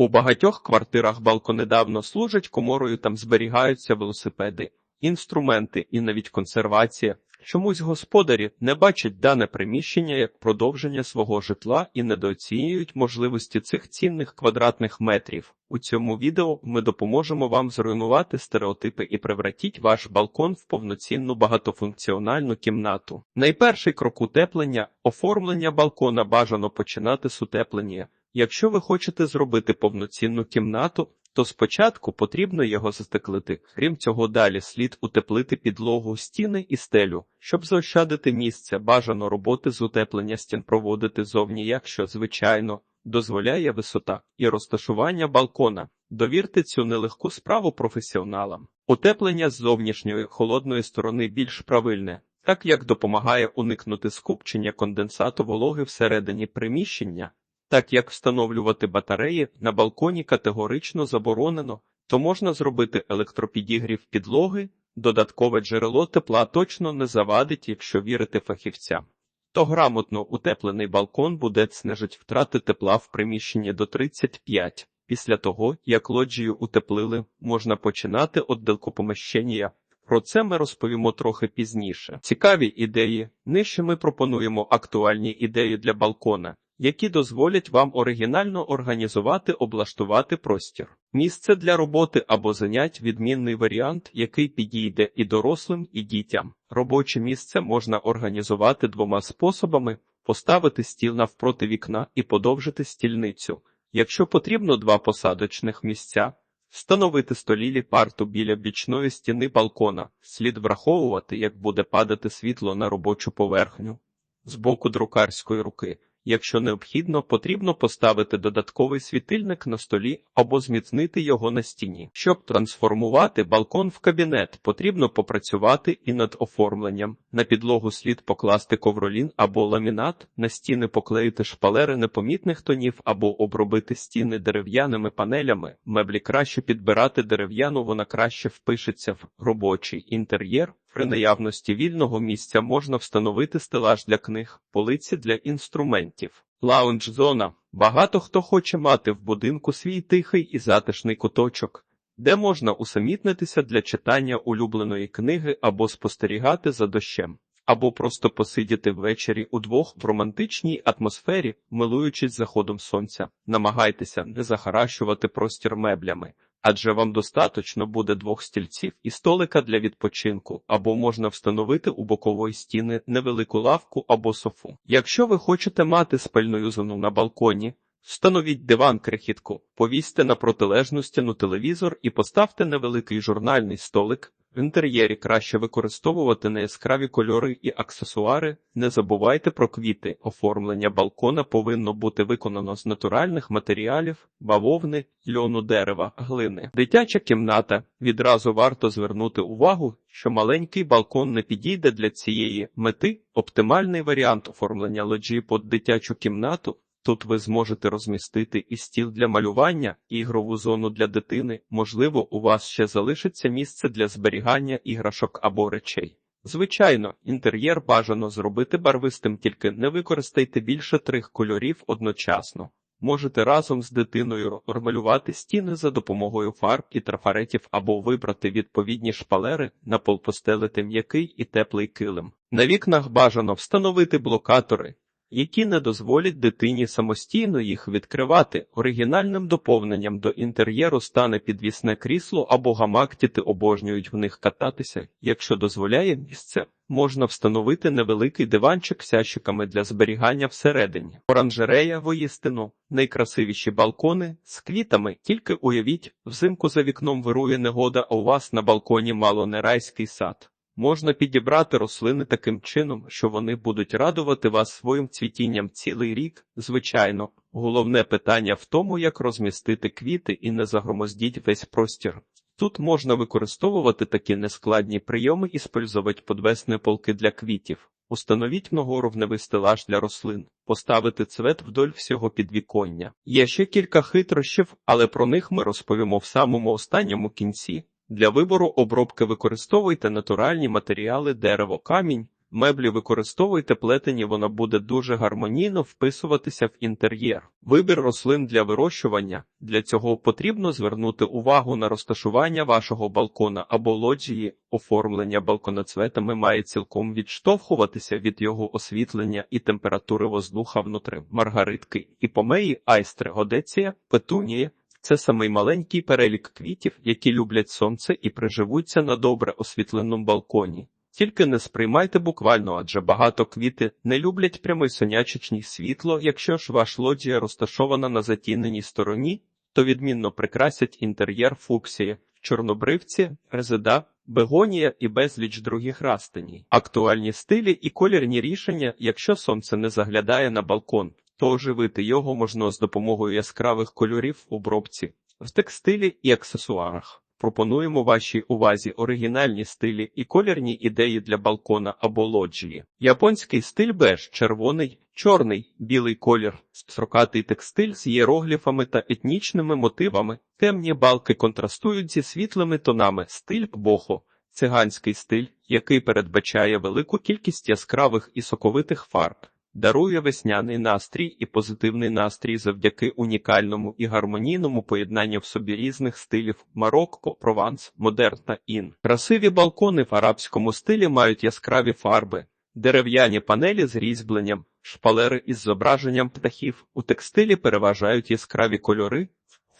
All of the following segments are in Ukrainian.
У багатьох квартирах балконедавно служать коморою, там зберігаються велосипеди, інструменти і навіть консервація. Чомусь господарі не бачать дане приміщення як продовження свого житла і недооцінюють можливості цих цінних квадратних метрів. У цьому відео ми допоможемо вам зруйнувати стереотипи і превратіть ваш балкон в повноцінну багатофункціональну кімнату. Найперший крок утеплення оформлення балкона бажано починати з утеплення. Якщо ви хочете зробити повноцінну кімнату, то спочатку потрібно його застеклити. Крім цього, далі слід утеплити підлогу, стіни і стелю. Щоб заощадити місце, бажано роботи з утеплення стін проводити зовні, якщо, звичайно, дозволяє висота і розташування балкона. Довірте цю нелегку справу професіоналам. Утеплення з зовнішньої холодної сторони більш правильне, так як допомагає уникнути скупчення конденсату вологи всередині приміщення. Так як встановлювати батареї на балконі категорично заборонено, то можна зробити електропідігрів підлоги, додаткове джерело тепла точно не завадить, якщо вірити фахівцям. То грамотно утеплений балкон буде снижить втрати тепла в приміщенні до 35. Після того, як лоджію утеплили, можна починати відділку поміщення. Про це ми розповімо трохи пізніше. Цікаві ідеї. Нижче ми пропонуємо актуальні ідеї для балкона які дозволять вам оригінально організувати, облаштувати простір. Місце для роботи або занять відмінний варіант, який підійде і дорослим, і дітям. Робоче місце можна організувати двома способами: поставити стіл навпроти вікна і подовжити стільницю. Якщо потрібно два посадочних місця, встановити столілі парту біля бічної стіни балкона, слід враховувати, як буде падати світло на робочу поверхню з боку друкарської руки. Якщо необхідно, потрібно поставити додатковий світильник на столі або зміцнити його на стіні. Щоб трансформувати балкон в кабінет, потрібно попрацювати і над оформленням. На підлогу слід покласти ковролін або ламінат, на стіни поклеїти шпалери непомітних тонів або обробити стіни дерев'яними панелями. Меблі краще підбирати дерев'яну, вона краще впишеться в робочий інтер'єр. При наявності вільного місця можна встановити стелаж для книг, полиці для інструментів. Лаунж-зона. Багато хто хоче мати в будинку свій тихий і затишний куточок, де можна усамітнитися для читання улюбленої книги або спостерігати за дощем, або просто посидіти ввечері удвох в романтичній атмосфері, милуючись заходом сонця. Намагайтеся не захаращувати простір меблями адже вам достаточно буде двох стільців і столика для відпочинку, або можна встановити у бокової стіни невелику лавку або софу. Якщо ви хочете мати спальною зону на балконі, встановіть диван крихітку, повісьте на протилежну стіну телевізор і поставте невеликий журнальний столик. В інтер'єрі краще використовувати неяскраві кольори і аксесуари. Не забувайте про квіти. Оформлення балкона повинно бути виконано з натуральних матеріалів, бавовни, льону дерева, глини. Дитяча кімната. Відразу варто звернути увагу, що маленький балкон не підійде для цієї мети. Оптимальний варіант оформлення лоджії під дитячу кімнату Тут ви зможете розмістити і стіл для малювання, і ігрову зону для дитини. Можливо, у вас ще залишиться місце для зберігання іграшок або речей. Звичайно, інтер'єр бажано зробити барвистим, тільки не використайте більше трьох кольорів одночасно. Можете разом з дитиною розмалювати стіни за допомогою фарб і трафаретів або вибрати відповідні шпалери, на пол постелити м'який і теплий килим. На вікнах бажано встановити блокатори які не дозволять дитині самостійно їх відкривати. Оригінальним доповненням до інтер'єру стане підвісне крісло або гамак, діти обожнюють в них кататися. Якщо дозволяє місце, можна встановити невеликий диванчик з ящиками для зберігання всередині. Оранжерея воїстину, найкрасивіші балкони з квітами. Тільки уявіть, взимку за вікном вирує негода, а у вас на балконі мало не райський сад. Можна підібрати рослини таким чином, що вони будуть радувати вас своїм цвітінням цілий рік. Звичайно, головне питання в тому, як розмістити квіти і не загромоздіть весь простір. Тут можна використовувати такі нескладні прийоми і спользувати подвесні полки для квітів, установіть многоуровневий стелаж для рослин, поставити цвет вдоль всього підвіконня. Є ще кілька хитрощів, але про них ми розповімо в самому останньому кінці. Для вибору обробки використовуйте натуральні матеріали дерево, камінь, Меблі використовуйте плетені, вона буде дуже гармонійно вписуватися в інтер'єр. Вибір рослин для вирощування. Для цього потрібно звернути увагу на розташування вашого балкона або лоджії. Оформлення балконоцветами має цілком відштовхуватися від його освітлення і температури воздуха внутри. Маргаритки, іпомеї, айстри, годеція, петунії – це самий маленький перелік квітів, які люблять сонце і приживуться на добре освітленому балконі. Тільки не сприймайте буквально, адже багато квіти не люблять прямий сонячечний світло. Якщо ж ваш лоджія розташована на затіненій стороні, то відмінно прикрасять інтер'єр фуксії, чорнобривці, резида, бегонія і безліч других растеній. Актуальні стилі і колірні рішення, якщо сонце не заглядає на балкон, то оживити його можна з допомогою яскравих кольорів в обробці, в текстилі і аксесуарах. Пропонуємо вашій увазі оригінальні стилі і колірні ідеї для балкона або лоджії. Японський стиль беж, червоний, чорний, білий колір, строкатий текстиль з ієрогліфами та етнічними мотивами. Темні балки контрастують зі світлими тонами. Стиль бохо, циганський стиль, який передбачає велику кількість яскравих і соковитих фарб. Дарує весняний настрій і позитивний настрій завдяки унікальному і гармонійному поєднанню в собі різних стилів Марокко, Прованс, Модерн та Ін. Красиві балкони в арабському стилі мають яскраві фарби, дерев'яні панелі з різьбленням, шпалери із зображенням птахів. У текстилі переважають яскраві кольори.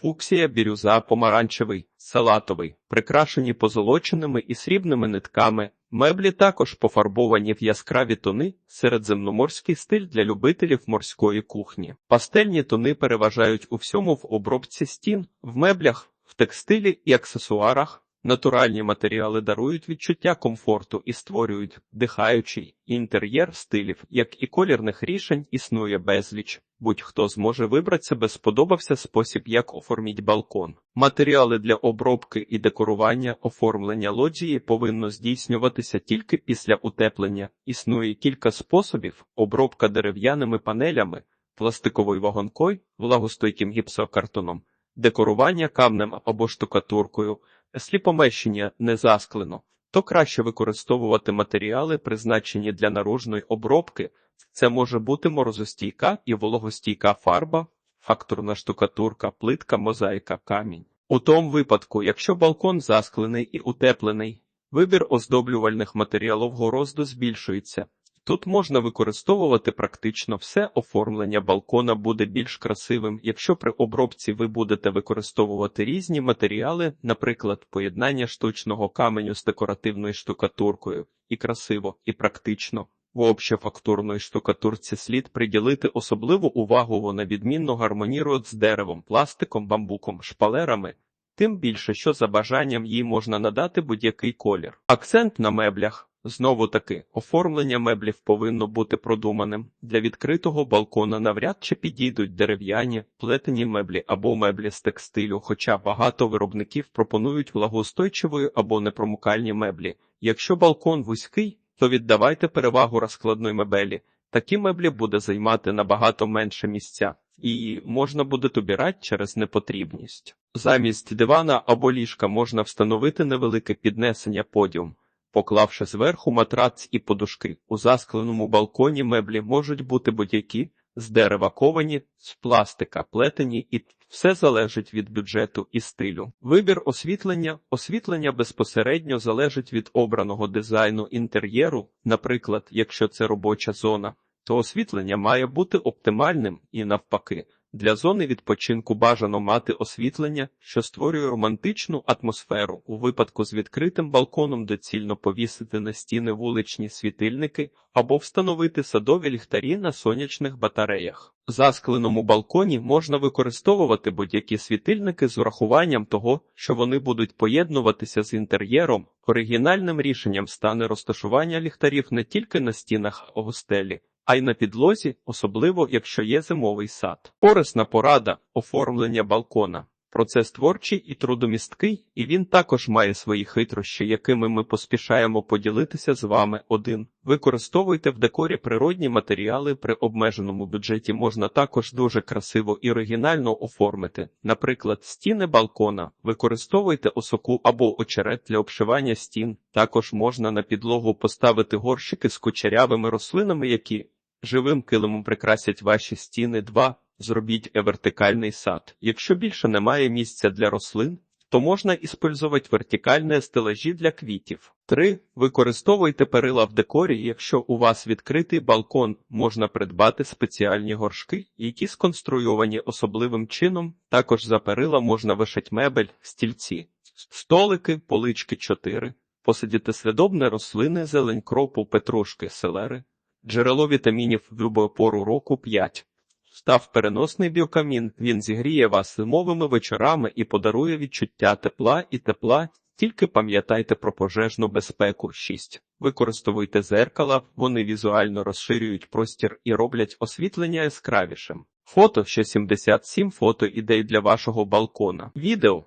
Фуксія, бірюза, помаранчевий, салатовий, прикрашені позолоченими і срібними нитками. Меблі також пофарбовані в яскраві тони, середземноморський стиль для любителів морської кухні. Пастельні тони переважають у всьому в обробці стін, в меблях, в текстилі і аксесуарах. Натуральні матеріали дарують відчуття комфорту і створюють дихаючий інтер'єр стилів, як і колірних рішень існує безліч. Будь-хто зможе вибрати себе сподобався спосіб, як оформіть балкон. Матеріали для обробки і декорування оформлення лоджії повинно здійснюватися тільки після утеплення. Існує кілька способів: обробка дерев'яними панелями, пластиковою вагонкою, влагостойким гіпсокартоном, декорування камнем або штукатуркою. Сліпомещення не засклено, то краще використовувати матеріали, призначені для наружної обробки. Це може бути морозостійка і вологостійка фарба, фактурна штукатурка, плитка, мозаїка, камінь. У тому випадку, якщо балкон засклений і утеплений, вибір оздоблювальних матеріалів горозду збільшується. Тут можна використовувати практично все оформлення балкона буде більш красивим, якщо при обробці ви будете використовувати різні матеріали, наприклад, поєднання штучного каменю з декоративною штукатуркою, і красиво, і практично. В общефактурної штукатурці слід приділити особливу увагу, вона відмінно гармонірує з деревом, пластиком, бамбуком, шпалерами. Тим більше, що за бажанням їй можна надати будь-який колір. Акцент на меблях. Знову таки, оформлення меблів повинно бути продуманим. Для відкритого балкона навряд чи підійдуть дерев'яні, плетені меблі або меблі з текстилю, хоча багато виробників пропонують влагоустойчивої або непромокальні меблі. Якщо балкон вузький, то віддавайте перевагу розкладної мебелі. Такі меблі буде займати набагато менше місця, і можна буде обирати через непотрібність. Замість дивана або ліжка можна встановити невелике піднесення подіум. Поклавши зверху матрац і подушки, у заскленому балконі меблі можуть бути будь-які, з дерева ковані, з пластика плетені і все залежить від бюджету і стилю. Вибір освітлення. Освітлення безпосередньо залежить від обраного дизайну інтер'єру, наприклад, якщо це робоча зона, то освітлення має бути оптимальним і навпаки. Для зони відпочинку бажано мати освітлення, що створює романтичну атмосферу. У випадку з відкритим балконом доцільно повісити на стіни вуличні світильники або встановити садові ліхтарі на сонячних батареях. В заскленому балконі можна використовувати будь-які світильники з урахуванням того, що вони будуть поєднуватися з інтер'єром. Оригінальним рішенням стане розташування ліхтарів не тільки на стінах а у стелі, а й на підлозі, особливо якщо є зимовий сад. Корисна порада оформлення балкона. Процес творчий і трудомісткий, і він також має свої хитрощі, якими ми поспішаємо поділитися з вами. Один використовуйте в декорі природні матеріали при обмеженому бюджеті можна також дуже красиво і оригінально оформити. Наприклад, стіни балкона. Використовуйте осоку або очерет для обшивання стін. Також можна на підлогу поставити горщики з кучерявими рослинами, які живим килимом прикрасять ваші стіни. 2. Зробіть вертикальний сад. Якщо більше немає місця для рослин, то можна іспользувати вертикальні стелажі для квітів. 3. Використовуйте перила в декорі. Якщо у вас відкритий балкон, можна придбати спеціальні горшки, які сконструйовані особливим чином. Також за перила можна вишити мебель, стільці, столики, полички 4. Посадіти свідобні рослини, зелень кропу, петрушки, селери. Джерело вітамінів в любу пору року 5. Став переносний біокамін, він зігріє вас зимовими вечорами і подарує відчуття тепла і тепла. Тільки пам'ятайте про пожежну безпеку. 6. Використовуйте зеркала, вони візуально розширюють простір і роблять освітлення яскравішим. Фото ще 77 фото ідей для вашого балкона. Відео